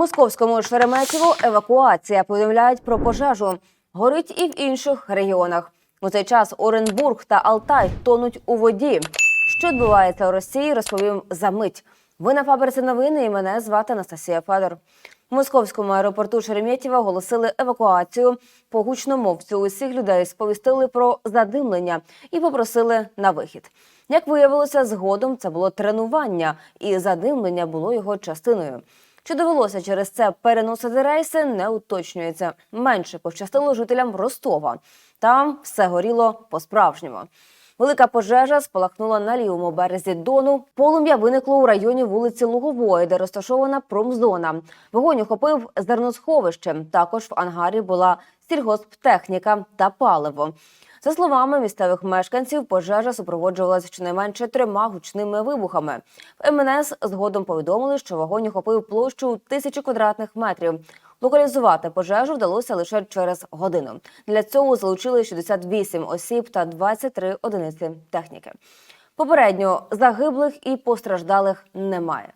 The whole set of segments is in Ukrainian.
московському Шереметьєву евакуація повідомляють про пожежу. Горить і в інших регіонах. У цей час Оренбург та Алтай тонуть у воді. Що відбувається у Росії, розповім за мить. Ви на фабриці новини і мене звати Анастасія Федор. В московському аеропорту Шереметьєва оголосили евакуацію. По гучномовцю усіх людей сповістили про задимлення і попросили на вихід. Як виявилося, згодом це було тренування, і задимлення було його частиною. Чи довелося через це переносити рейси, не уточнюється. Менше пощастило жителям Ростова. Там все горіло по-справжньому. Велика пожежа спалахнула на лівому березі Дону. Полум'я виникло у районі вулиці Лугової, де розташована промзона. Вогонь охопив зерносховище. Також в ангарі була сільгосптехніка та паливо. За словами місцевих мешканців, пожежа супроводжувалася щонайменше трьома гучними вибухами. В МНС згодом повідомили, що вогонь охопив площу тисячі квадратних метрів. Локалізувати пожежу вдалося лише через годину. Для цього залучили 68 осіб та 23 одиниці техніки. Попередньо загиблих і постраждалих немає.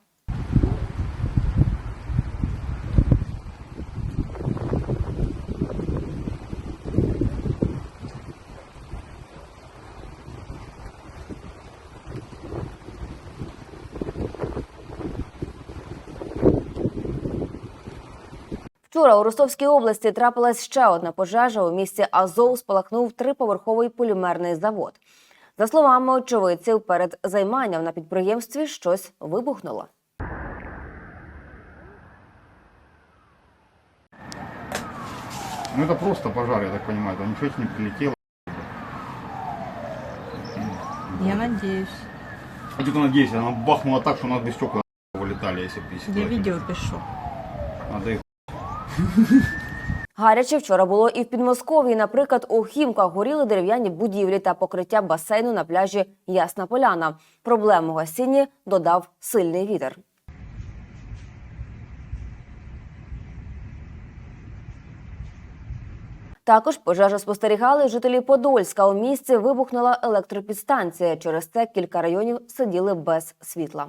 Вчора у Ростовській області трапилась ще одна пожежа. У місті Азов спалахнув триповерховий полімерний завод. За словами очевидців, перед займанням на підприємстві щось вибухнуло. Ну это просто пожар, я так понимаю, там ничего не прилетело. Я надеюсь. Я только надеюсь, она бахнула так, что у нас без стекла вылетали, если бы если бы Я это- видео пишу. Надо их Гаряче вчора було і в Підмосков'ї. Наприклад, у Хімках горіли дерев'яні будівлі та покриття басейну на пляжі Ясна Поляна. Проблему гасінні додав сильний вітер. Також пожежу спостерігали жителі Подольська. У місці вибухнула електропідстанція. Через це кілька районів сиділи без світла.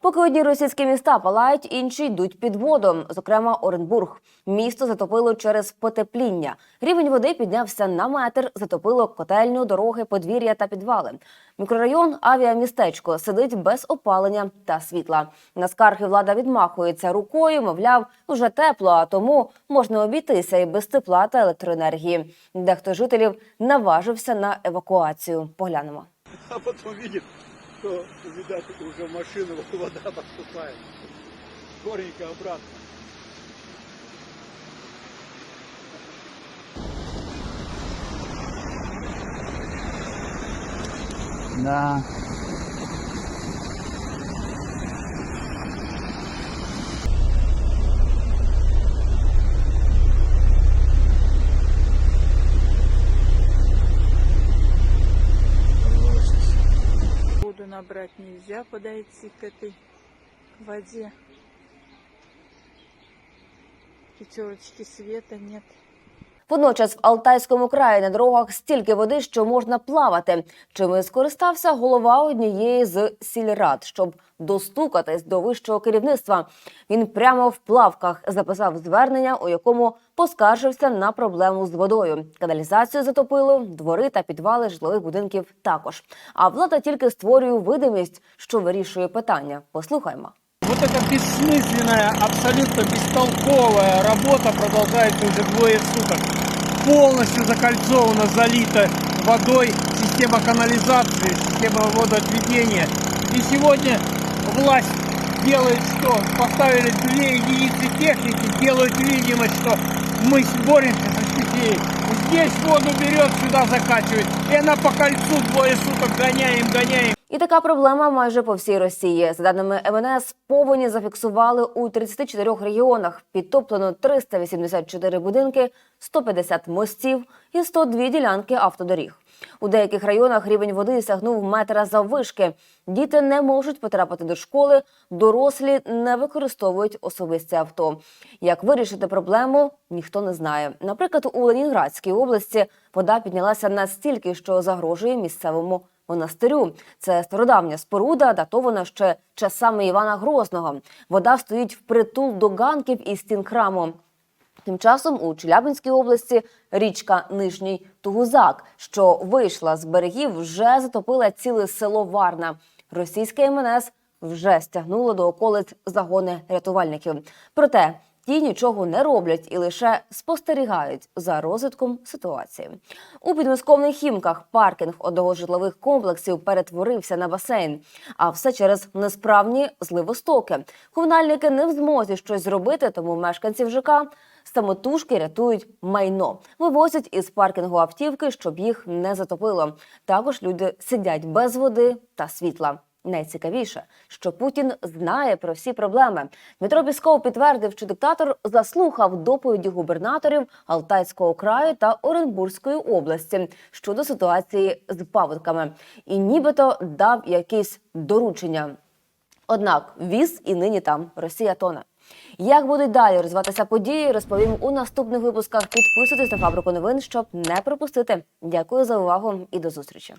Поки одні російські міста палають, інші йдуть під воду. Зокрема, Оренбург. Місто затопило через потепління. Рівень води піднявся на метр, затопило котельню, дороги, подвір'я та підвали. Мікрорайон авіамістечко сидить без опалення та світла. На скарги влада відмахується рукою, мовляв, уже тепло, а тому можна обійтися і без тепла та електроенергії. Дехто жителів наважився на евакуацію. Поглянемо. А потом видит, что, видать, уже в машину вода поступает. Скоренько обратно. Да. Набрать нельзя, подойти к этой воде. Пятерочки света нет. Водночас в Алтайському краї на дорогах стільки води, що можна плавати. Чим скористався голова однієї з сільрад, щоб достукатись до вищого керівництва. Він прямо в плавках записав звернення, у якому поскаржився на проблему з водою. Каналізацію затопило, двори та підвали житлових будинків також. А влада тільки створює видимість, що вирішує питання. Послухаймо. Вот эта бессмысленная, абсолютно бестолковая работа продолжается уже двое суток. Полностью закольцована, залита водой система канализации, система водоотведения. И сегодня власть делает что? Поставили две единицы техники, делают видимость, что мы боремся за стихией. Здесь воду берет, сюда закачивает. И она по кольцу двое суток гоняем, гоняем. І така проблема майже по всій Росії. За даними МНС, повені зафіксували у 34 регіонах. Підтоплено 384 будинки, 150 мостів і 102 ділянки автодоріг. У деяких районах рівень води сягнув метра заввишки. Діти не можуть потрапити до школи, дорослі не використовують особисті авто. Як вирішити проблему, ніхто не знає. Наприклад, у Ленінградській області вода піднялася настільки, що загрожує місцевому монастирю. Це стародавня споруда, датована ще часами Івана Грозного. Вода стоїть впритул до ганків і стін храму. Тим часом у Челябинській області річка Нижній Тугузак, що вийшла з берегів, вже затопила ціле село Варна. Російське МНС вже стягнуло до околиць загони рятувальників. Проте ті нічого не роблять і лише спостерігають за розвитком ситуації. У підмосковних хімках паркінг одного житлових комплексів перетворився на басейн. А все через несправні зливостоки. Комунальники не в змозі щось зробити, тому мешканців ЖК самотужки рятують майно, вивозять із паркінгу автівки, щоб їх не затопило. Також люди сидять без води та світла. Найцікавіше, що Путін знає про всі проблеми. Дмитро Пісков підтвердив, що диктатор заслухав доповіді губернаторів Алтайського краю та Оренбурзької області щодо ситуації з паводками, і нібито дав якісь доручення. Однак віз і нині там Росія тоне. Як будуть далі розвиватися події, розповім у наступних випусках. Підписуйтесь на фабрику новин, щоб не пропустити. Дякую за увагу і до зустрічі.